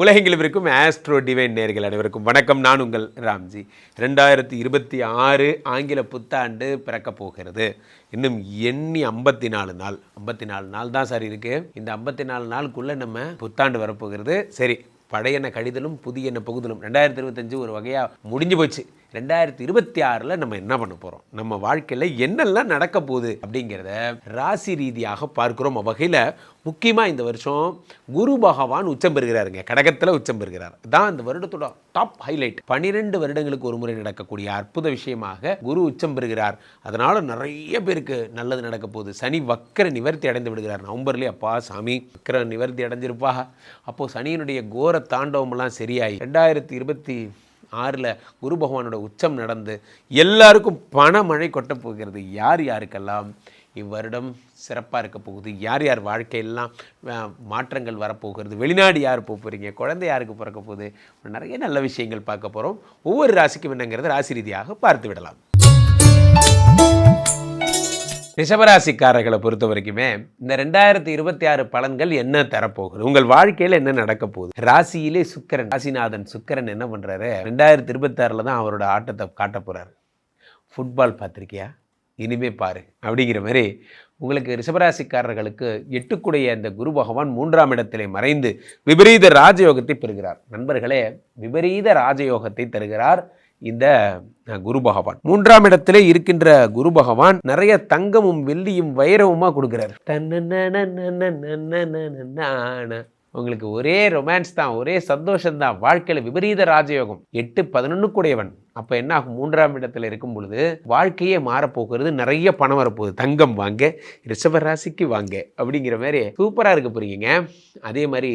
உலகெங்கிலும் இருக்கும் astro divine நேர்கள் அனைவருக்கும் வணக்கம். நான் உங்கள் ராம்ஜி. ரெண்டாயிரத்தி இருபத்தி ஆறு ஆங்கில புத்தாண்டு பிறக்கப் போகிறது. இன்னும் எண்ணி ஐம்பத்தி நாலு நாள். ஐம்பத்தி நாலு நாள் தான் சார் இருக்குது இந்த ஐம்பத்தி நாலு நாளுக்குள்ளே நம்ம புத்தாண்டு வரப்போகிறது. சரி பழையன கடிதலும் புதியன புகுதலும். ரெண்டாயிரத்தி இருபத்தஞ்சு ஒரு வகையாக முடிஞ்சு போச்சு. ரெண்டாயிரத்தி இருபத்தி ஆறில் நம்ம என்ன பண்ண போகிறோம் நம்ம வாழ்க்கையில் என்னெல்லாம் நடக்க போகுது அப்படிங்கிறத ராசி ரீதியாக பார்க்குறோம். வகையில் முக்கியமாக இந்த வருஷம் குரு பகவான் உச்சம் பெறுகிறாருங்க. கடகத்தில் உச்சம் பெறுகிறார். தான் இந்த வருடத்தோட டாப் ஹைலைட் பன்னிரெண்டு வருடங்களுக்கு ஒரு முறை நடக்கக்கூடிய அற்புத விஷயமாக குரு உச்சம் பெறுகிறார். அதனால் நிறைய பேருக்கு நல்லது நடக்க போகுது. சனி வக்கர நிவர்த்தி அடைந்து விடுகிறார். நவம்பர்லேயே அப்பா சாமி வக்கர நிவர்த்தி அடைஞ்சிருப்பா. அப்போது சனியினுடைய கோர தாண்டவமெல்லாம் சரியாயி ரெண்டாயிரத்தி இருபத்தி ஆறில் குரு பகவானோட உச்சம் நடந்து எல்லாருக்கும் பணமழை கொட்டப் போகிறது. யார் யாருக்கெல்லாம்? இவ்வருடம் சிறப்பாக இருக்க போகுது. யார் யார் வாழ்க்கையெல்லாம் மாற்றங்கள் வரப்போகிறது வெளிநாடு யார் போக போகிறீங்க குழந்தை யாருக்கு பிறக்க போகுது? நிறைய நல்ல விஷயங்கள் பார்க்க போகிறோம் ஒவ்வொரு ராசிக்கும் என்னங்கிறது ராசி ரீதியாக பார்த்து விடலாம். ரிஷபராசிக்காரர்களை பொறுத்த வரைக்குமே இந்த ரெண்டாயிரத்தி இருபத்தி ஆறு பலன்கள் என்ன தரப்போகுது? உங்கள் வாழ்க்கையில் என்ன நடக்க போகுது? ராசியிலே சுக்கரன் ராசிநாதன் சுக்கரன் என்ன பண்ணுறாரு ரெண்டாயிரத்தி இருபத்தி ஆறில் தான் அவரோட ஆட்டத்தை காட்ட போகிறாரு ஃபுட்பால் பார்த்திருக்கியா? இனிமே பாரு. அப்படிங்கிற மாதிரி உங்களுக்கு ரிஷபராசிக்காரர்களுக்கு எட்டுக்குடைய இந்த குரு பகவான் மூன்றாம் இடத்திலே மறைந்து விபரீத ராஜயோகத்தை பெறுகிறார். நண்பர்களே விபரீத ராஜயோகத்தை தருகிறார். இந்த குரு பகவான். மூன்றாம் இடத்திலே இருக்கின்ற குரு பகவான் நிறைய தங்கமும் வெள்ளியும் வைரவுமா கொடுக்கிறார். உங்களுக்கு ஒரே ரொமான்ஸ் தான் ஒரே சந்தோஷம் தான் வாழ்க்கையில் விபரீத ராஜயோகம். எட்டு பதினொன்று கூடையவன் அப்போ என்ன ஆகும்? மூன்றாம் இடத்துல இருக்கும் பொழுது வாழ்க்கையே மாறப்போகிறது. நிறைய பணம் வரப்போகுது. தங்கம் வாங்க ரிஷப ராசிக்கு வாங்க அப்படிங்கிற மாதிரி சூப்பராக இருக்க போகிறீங்க அதே மாதிரி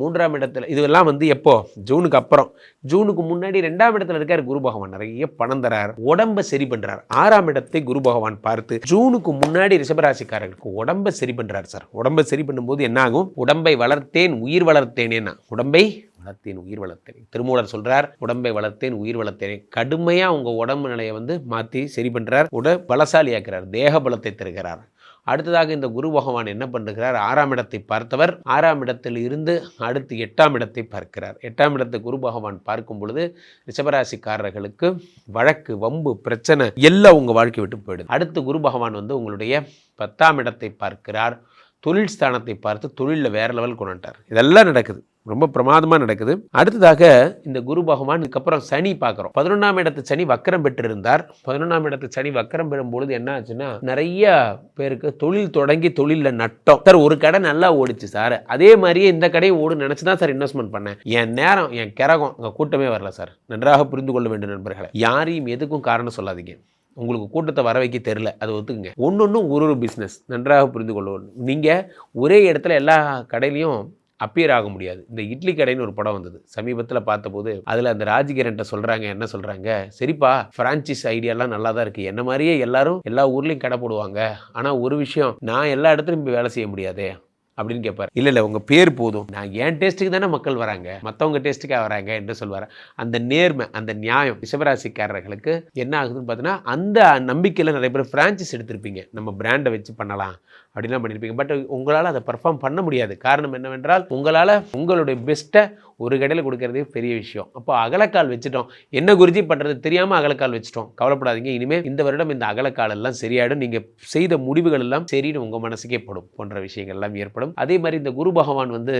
மூன்றாம் இடத்துல இதெல்லாம் வந்து எப்போ? ஜூனுக்கு அப்புறம். ஜூனுக்கு முன்னாடி ரெண்டாம் இடத்துல இருக்கார் குரு பகவான். நிறைய பணம் தரார். உடம்பை சரி பண்ணுறார் ஆறாம் இடத்தை குரு பகவான் பார்த்து ஜூனுக்கு முன்னாடி ரிஷபராசிக்காரர்களுக்கு உடம்பை சரி பண்ணுறார் சார். உடம்ப சரி பண்ணும்போது என்ன ஆகும்? உடம்பை வளர்த்தேன் உயிர் வளர்த்தேனேன்னா. உடம்பை வளர்த்தேன் உயிர் வளர்த்தேன் திருமூலர் சொல்றார் உடம்பை வளர்த்தேன் உயிர் வளர்த்தேன் கடுமையா உங்க உடம்பு நிலையை வந்து மாத்தி சரி பண்றார் உட பலசாலியாக்குறார் தேக பலத்தை தருகிறார். அடுத்ததாக இந்த குரு பகவான் என்ன பண்ணுகிறார்? ஆறாம் இடத்தை பார்த்தவர் ஆறாம் இடத்தில் இருந்து அடுத்து எட்டாம் இடத்தை பார்க்கிறார். எட்டாம் இடத்தை குரு பகவான் பார்க்கும் பொழுது ரிஷபராசிக்காரர்களுக்கு வழக்கு வம்பு பிரச்சனை எல்லாம் உங்க வாழ்க்கை விட்டு போயிடுது. அடுத்து குரு பகவான் வந்து உங்களுடைய பத்தாம் இடத்தை பார்க்கிறார் தொழில் ஸ்தானத்தை பார்த்து தொழிலில் வேற லெவல் கொண்டுட்டார் இதெல்லாம் நடக்குது. ரொம்ப பிரமாதமாக நடக்குது. அடுத்ததாக இந்த குரு பகவானுக்கு அப்புறம் சனி பார்க்குறோம். பதினொன்றாம் இடத்து சனி வக்கரம் பெற்றிருந்தார். பதினொன்றாம் இடத்து சனி வக்கரம் பெறும்பொழுது என்ன ஆச்சுன்னா நிறைய பேருக்கு தொழில் தொடங்கி தொழிலில் நட்டம். சார் ஒரு கடை நல்லா ஓடிச்சு சார். அதே மாதிரியே இந்த கடையை ஓடு நினச்சி தான் சார் இன்வெஸ்ட்மெண்ட் பண்ணேன். என் நேரம் என் கிரகம் அங்கே கூட்டமே வரல சார். நன்றாக புரிந்து கொள்ள வேண்டும் நண்பர்களை. யாரையும் எதுக்கும் காரணம் சொல்லாதீங்க. உங்களுக்கு கூட்டத்தை வர வைக்க தெரில அதை ஒத்துக்குங்க. ஒன்று ஒரு ஒரு பிஸ்னஸ் நன்றாக புரிந்து கொள்ளணும் நீங்கள் ஒரே இடத்துல எல்லா கடையிலையும் அப்பியர் ஆக முடியாது. இந்த இட்லி கடைன்னு ஒரு படம் வந்தது. சமீபத்தில் பார்த்தபோது அதில் அந்த ராஜகிரன்ட்ட சொல்கிறாங்க என்ன சொல்கிறாங்க சரிப்பா ஃப்ரான்ச்சைஸ் ஐடியாலாம் நல்லா தான் இருக்குது என்ன மாதிரியே எல்லாரும் எல்லா ஊர்லேயும் கடை போடுவாங்க. ஆனால் ஒரு விஷயம் நான் எல்லா இடத்துலையும் வேலை செய்ய முடியாதே. அப்படின்னு கேட்பார் இல்லை இல்லை உங்கள் பேர் போதும். நான் என் டேஸ்ட்டுக்கு தானே மக்கள் வராங்க. மற்றவங்க டேஸ்ட்டுக்காக வராங்க என்று சொல்வார். அந்த நேர்மை அந்த நியாயம் ரிஷபராசிக்காரர்களுக்கு என்ன ஆகுதுன்னு பார்த்தீங்கன்னா அந்த நம்பிக்கையில் நிறைய பேர் ஃப்ரான்ச்சைஸ் எடுத்திருப்பீங்க. நம்ம பிராண்டை வச்சு பண்ணலாம் அப்படின்லாம் பண்ணியிருப்பீங்க பட் உங்களால் அதை பர்ஃபார்ம் பண்ண முடியாது. காரணம் என்னவென்றால் உங்களால் உங்களுடைய பெஸ்ட்டை ஒரு கடையில் கொடுக்கறதே பெரிய விஷயம். அப்போ அகலக்கால் வச்சுட்டோம். என்ன குருஜி பண்ணுறது தெரியாமல் அகலக்கால் வச்சுட்டோம். கவலைப்படாதீங்க. இனிமேல் இந்த வருடம் இந்த அகலக்கால் எல்லாம் சரியாயிடும். நீங்கள் செய்த முடிவுகள் எல்லாம் சரின்னு உங்கள் மனசுக்கே படும். போன்ற விஷயங்கள் எல்லாம் ஏற்படும். அதே மாதிரி இந்த குரு பகவான் வந்து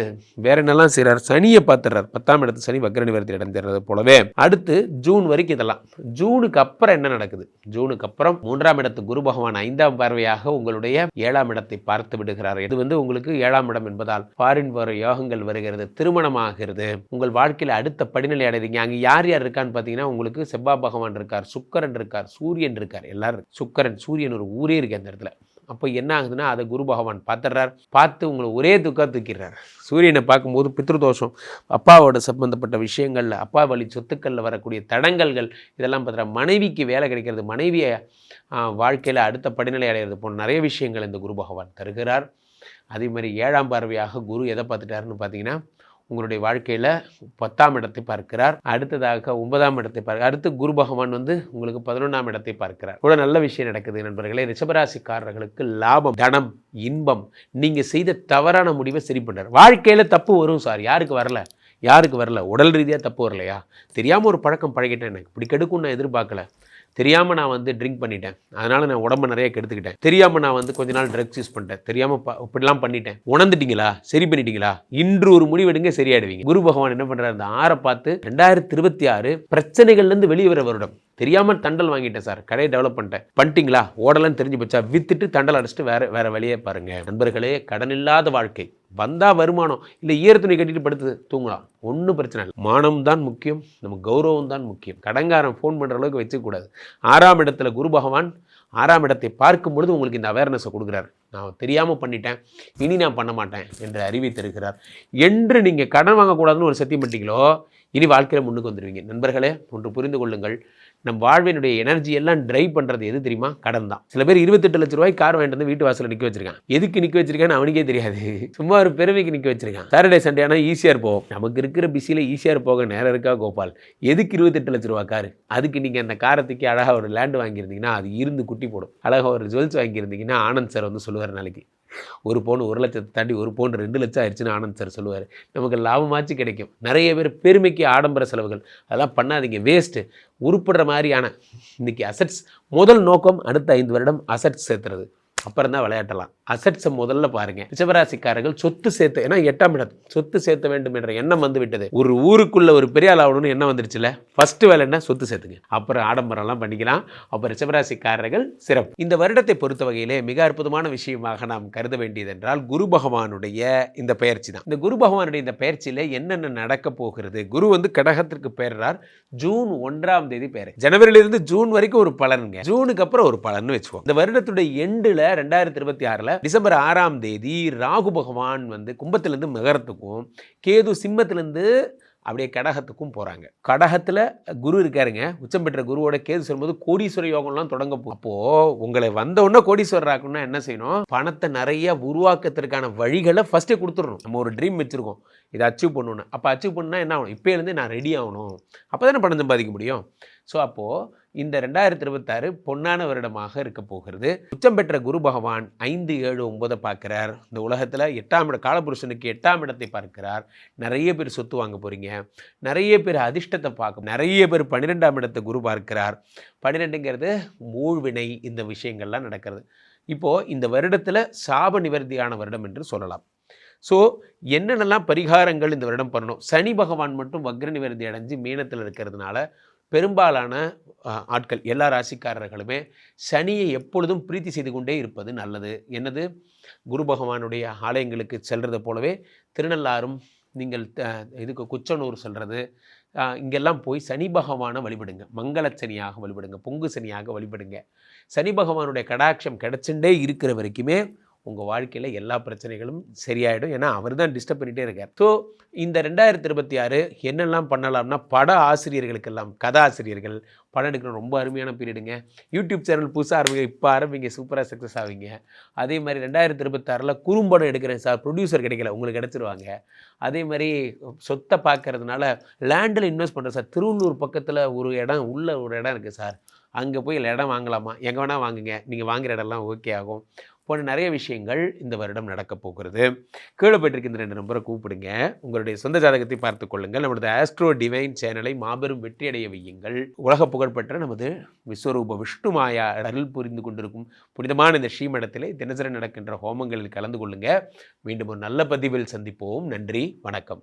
வேற என்னெல்லாம் செய்கிறார் சனியை பார்த்துறார் பத்தாம் இடத்து சனி வக்ர நிவர்த்தி அடைஞ்சிடுறது போலவே. அடுத்து ஜூன் வரைக்கும் இதெல்லாம். ஜூனுக்கு அப்புறம் என்ன நடக்குது? ஜூனுக்கு அப்புறம் மூன்றாம் இடத்து குரு பகவான் ஐந்தாம் பார்வையாக உங்களுடைய ஏழாம் இடத்தை பார்த்து விடுகிறார். இது வந்து உங்களுக்கு ஏழாம் இடம் என்பதால் ஃபாரின் வர யோகங்கள் வருகிறது. திருமணமாகிறது. உங்கள் வாழ்க்கையில் அடுத்த படிநிலை அடைறீங்க. அங்கே யார் யார் இருக்கான்னு பார்த்தீங்கன்னா உங்களுக்கு செவ்வாய் பகவான் இருக்கார் சுக்கரன் இருக்கார் சூரியன் இருக்கார். எல்லாரும் சுக்கரன் சூரியன் ஒரு ஊரே இருக்கு அந்த இடத்துல. அப்போ என்ன ஆகுதுன்னா அதை குரு பகவான் பார்த்துடுறார். பார்த்து உங்களை ஒரே துக்கா தூக்கிடுறார். சூரியனை பார்க்கும்போது பித்ருதோஷம் அப்பாவோட சம்பந்தப்பட்ட விஷயங்களில் அப்பா வழி சொத்துக்களில் வரக்கூடிய தடங்கல்கள் இதெல்லாம் பார்த்துற மனைவிக்கு வேலை கிடைக்கிறது மனைவியை வாழ்க்கையில் அடுத்த படிநிலை அடைகிறது போன்ற நிறைய விஷயங்கள் இந்த குரு பகவான் தருகிறார். அதே மாதிரி ஏழாம் பார்வையாக குரு எதை பார்த்துட்டாருன்னு பார்த்தீங்கன்னா உங்களுடைய வாழ்க்கையில் பத்தாம் இடத்தை பார்க்கிறார். அடுத்ததாக ஒன்பதாம் இடத்தை பார்க்க அடுத்து குரு பகவான் வந்து உங்களுக்கு பதினொன்றாம் இடத்தை பார்க்கிறார். கூட நல்ல விஷயம் நடக்குது நண்பர்களே. ரிஷபராசிக்காரர்களுக்கு லாபம் தனம் இன்பம் நீங்கள் செய்த தவறான முடிவை சரி பண்ணுறார் வாழ்க்கையில் தப்பு வரும் சார். யாருக்கு வரல? யாருக்கு வரல? உடல் ரீதியாக தப்பு வரலையா? தெரியாமல் ஒரு பழக்கம் பழகிட்டேன். எனக்கு இப்படி கெடுக்கும் நான் எதிர்பார்க்கல. தெரியாமல் நான் வந்து ட்ரிங்க் பண்ணிட்டேன். அதனால் நான் உடம்பு நிறைய கெடுத்துக்கிட்டேன். தெரியாமல் நான் வந்து கொஞ்ச நாள் ட்ரக்ஸ் யூஸ் பண்ணிட்டேன். தெரியாமல் ப இப்படிலாம் பண்ணிட்டேன். உணர்ந்துட்டீங்களா? சரி பண்ணிட்டீங்களா? இன்று ஒரு முடிவெடுங்க சரியாயிடுவீங்க. குரு பகவான் என்ன பண்ணுறாரு அந்த ஆறை பார்த்து ரெண்டாயிரத்தி இருபத்தி ஆறு பிரச்சனைகள்லேருந்து வெளியே வர வருடம். தெரியாமல் தண்டல் வாங்கிட்டேன் சார். கடையை டெவலப் பண்ணிட்டேன். பண்ணிட்டீங்களா? ஓடலன்னு தெரிஞ்சு போச்சா? வித்துட்டு தண்டல் அடிச்சுட்டு வேற வேற வழியே பாருங்க. நண்பர்களே கடன் இல்லாத வாழ்க்கை. வந்தால் வருமானம் இல்லை ஈரத்துணி கட்டிட்டு படுத்து தூங்கலாம். ஒன்றும் பிரச்சனை இல்லை. மானம் தான் முக்கியம் நம்ம கௌரவம் தான் முக்கியம். கடங்காரன் ஃபோன் பண்ணுற அளவுக்கு வச்சுக்கூடாது ஆறாம் இடத்துல குரு பகவான் ஆறாம் இடத்தை பார்க்கும் பொழுது உங்களுக்கு இந்த அவேர்னஸை கொடுக்குறாரு. நான் தெரியாமல் பண்ணிட்டேன் இனி நான் பண்ண மாட்டேன் என்று அறிவித்திருக்கிறார் என்று நீங்கள் கடன் வாங்கக்கூடாதுன்னு ஒரு சத்தியம் பண்ணிட்டீங்களோ இனி வாழ்க்கையில் முன்னுக்கு வந்துடுவீங்க நண்பர்களே ஒன்று புரிந்து கொள்ளுங்கள். நம் வாழ்வினுடைய எனர்ஜி எல்லாம் ட்ரைவ் பண்ணுறது எது தெரியுமா? கடன் தான். சில பேர் இருபத்தெட்டு லட்ச ரூபாய் கார் வாங்கிட்டு வந்து வீட்டு வாசலில் நிற்க வச்சிருக்கான் எதுக்கு நிற்க வச்சிருக்கான்னு அவனுக்கே தெரியாது. சும்மா ஒரு பெருமைக்கு நிற்க வச்சிருக்கான். சாட்டர்டே சண்டே ஆனால் ஈஸியாக இருப்போம் நமக்கு இருக்கிற பிஸியில் ஈஸியாக போக நேரம் இருக்கா கோபால்? எதுக்கு இருபத்தெட்டு லட்ச ரூபா கார் அதுக்கு நீங்கள் அந்த காரத்துக்கு அழகாக ஒரு லேண்டு வாங்கியிருந்தீங்கன்னா அது இருந்து குட்டி போடும். அழகாக ஒரு ஜுவல்ஸ் வாங்கியிருந்தீங்கன்னா ஆனந்த் சார் வந்து சொல்லுவார் நாளைக்கு. ஒரு பவுன் ஒரு லட்சத்தை தாண்டி ஒரு பவுன் ரெண்டு லட்சம் ஆயிடுச்சுன்னு ஆனந்த் சார் சொல்லுவார். நமக்கு லாபமாச்சு கிடைக்கும். நிறைய பேர் பெருமைக்கு ஆடம்பர செலவுகள். அதெல்லாம் பண்ணாதீங்க. வேஸ்ட்டு உருப்படுற மாதிரியான இன்றைக்கி அசட்ஸ் முதல் நோக்கம் அடுத்த ஐந்து வருடம் அசட்ஸ் சேர்த்துறது. அப்புறம் தான் விளையாட்டலாம். அசட்ஸை முதல்ல பாருங்க. ரிஷபராசிக்காரர்கள் சொத்து சேர்த்து ஏன்னா எட்டாம் இடம் சொத்து சேர்த்த வேண்டும் என்ற எண்ணம் வந்து விட்டது. ஒரு ஊருக்குள்ள ஒரு பெரிய ஆள் ஆகணும்னு எண்ணம் வந்துருச்சுல? ஃபர்ஸ்ட் வேலை என்ன? சொத்து சேர்த்துங்க. அப்புறம் ஆடம்பரம்லாம் பண்ணிக்கலாம். அப்புறம் ரிஷபராசிக்காரர்கள் சிறப்பு. இந்த வருடத்தை பொறுத்த வகையிலே மிக அற்புதமான விஷயமாக நாம் கருத வேண்டியது என்றால் குரு பகவானுடைய இந்த பயிற்சி தான். இந்த குரு பகவானுடைய இந்த பயிற்சியில் என்னென்ன நடக்க போகிறது? குரு வந்து கடகத்திற்கு பெயர்றார். ஜூன் ஒன்றாம் தேதி பெயர். ஜனவரியிலிருந்து ஜூன் வரைக்கும் ஒரு பலனுங்க. ஜூனுக்கு அப்புறம் ஒரு பலன் வச்சுக்கோம் இந்த வருடத்துடைய எண்டில் ரெண்டாயிரத்தி இருபத்தி ஆறில் டிசம்பர் ஆறாம் தேதி ராகு பகவான் வந்து கும்பத்திலேருந்து மகரத்துக்கும் கேது சிம்மத்திலேருந்து அப்படியே கடகத்துக்கும் போகிறாங்க கடகத்தில் குரு இருக்காருங்க. உச்சம் பெற்ற குருவோட கேது சொல்லும்போது கோடீஸ்வர யோகம்லாம் தொடங்க போ அப்போது உங்களை வந்தவுடனே கோடீஸ்வரர் ஆக்கணும்னா என்ன செய்யணும்? பணத்தை நிறைய உருவாக்கத்திற்கான வழிகளை ஃபஸ்ட்டே கொடுத்துடணும். நம்ம ஒரு ட்ரீம் வச்சுருக்கோம். இதை அச்சீவ் பண்ணணும் அப்போ அச்சீவ் பண்ணால் என்ன ஆகணும்? இப்போலேருந்து நான் ரெடி ஆகணும். அப்போ தானே பணம் சம்பாதிக்க முடியும்? ஸோ அப்போது இந்த ரெண்டாயிரத்தி இருபத்தாறு பொன்னான வருடமாக இருக்க போகிறது. உச்சம் பெற்ற குரு பகவான் ஐந்து ஏழு ஒன்பதை பார்க்குறார். இந்த உலகத்தில் எட்டாம் இட காலபுருஷனுக்கு எட்டாம் இடத்தை பார்க்கிறார். நிறைய பேர் சொத்து வாங்க போகிறீங்க நிறைய பேர் அதிர்ஷ்டத்தை பார்க்க நிறைய பேர் பன்னிரெண்டாம் இடத்தை குரு பார்க்கிறார். பன்னிரெண்டுங்கிறது மூழ்வினை இந்த விஷயங்கள்லாம் நடக்கிறது. இப்போது இந்த வருடத்தில் சாப நிவர்த்தியான வருடம் என்று சொல்லலாம். ஸோ என்னென்னலாம் பரிகாரங்கள் இந்த வருடம் பண்ணணும்? சனி பகவான் மட்டும் வக்ர நிவர்த்தி அடைஞ்சு மீனத்தில் இருக்கிறதுனால பெரும்பாலான ஆட்கள் எல்லா ராசிக்காரர்களுமே சனியை எப்பொழுதும் பிரீத்தி செய்து கொண்டே இருப்பது நல்லது. என்னது? குரு பகவானுடைய ஆலயங்களுக்கு செல்றது போலவே திருநள்ளாறும் நீங்கள் இதுக்கு குச்சனூர் செல்வது இங்கெல்லாம் போய் சனி பகவானை வழிபடுங்க. மங்கள சனியாக வழிபடுங்க. பொங்கு சனியாக வழிபடுங்க. சனி பகவானுடைய கடாட்சம் கிடச்சுட்டே இருக்கிற வரைக்குமே உங்கள் வாழ்க்கையில் எல்லா பிரச்சனைகளும் சரியாயிடும். ஏன்னா அவர் தான் டிஸ்டர்ப் பண்ணிகிட்டே இருக்கார். ஸோ இந்த ரெண்டாயிரத்தி இருபத்தி ஆறு என்னெல்லாம் பண்ணலாம்னா பட ஆசிரியர்களுக்கெல்லாம் கதா ஆசிரியர்கள் படம் எடுக்கிற ரொம்ப அருமையான பீரியடுங்க. யூடியூப் சேனல் புதுசாக ஆரம்பிங்க இப்போ ஆரம்பிங்க சூப்பராக சக்ஸஸ் ஆவீங்க. அதே மாதிரி ரெண்டாயிரத்தி இருபத்தாறில் குறும்படம் எடுக்கிறேன் சார். ப்ரொடியூசர் கிடைக்கல உங்களுக்கு கிடச்சிருவாங்க. அதே மாதிரி சொத்தை பார்க்கறதுனால லேண்டில் இன்வெஸ்ட் பண்ணுறேன் சார். திருவள்ளூர் பக்கத்தில் ஒரு இடம் உள்ள ஒரு இடம் இருக்குது சார். அங்கே போய் இடம் வாங்கலாமா? எங்கே வேணால் வாங்குங்க. நீங்கள் வாங்குகிற இடம்லாம் ஓகே ஆகும். போன்ற நிறைய விஷயங்கள் இந்த வருடம் நடக்கப் போகிறது. கீழே போயிட்டு இந்த ரெண்டு நம்பரை கூப்பிடுங்க. உங்களுடைய சொந்த ஜாதகத்தை பார்த்து கொள்ளுங்கள். நமது ஆஸ்ட்ரோ டிவைன் சேனலை மாபெரும் வெற்றியடைய வையுங்கள். உலக புகழ்பெற்ற நமது விஸ்வரூப விஷ்ணு மாயா அருள் புரிந்து கொண்டிருக்கும் புனிதமான இந்த ஸ்ரீமடத்திலே தினசரி நடக்கின்ற ஹோமங்களில் கலந்து கொள்ளுங்க. மீண்டும் ஒரு நல்ல பதிவில் சந்திப்போம். நன்றி. வணக்கம்.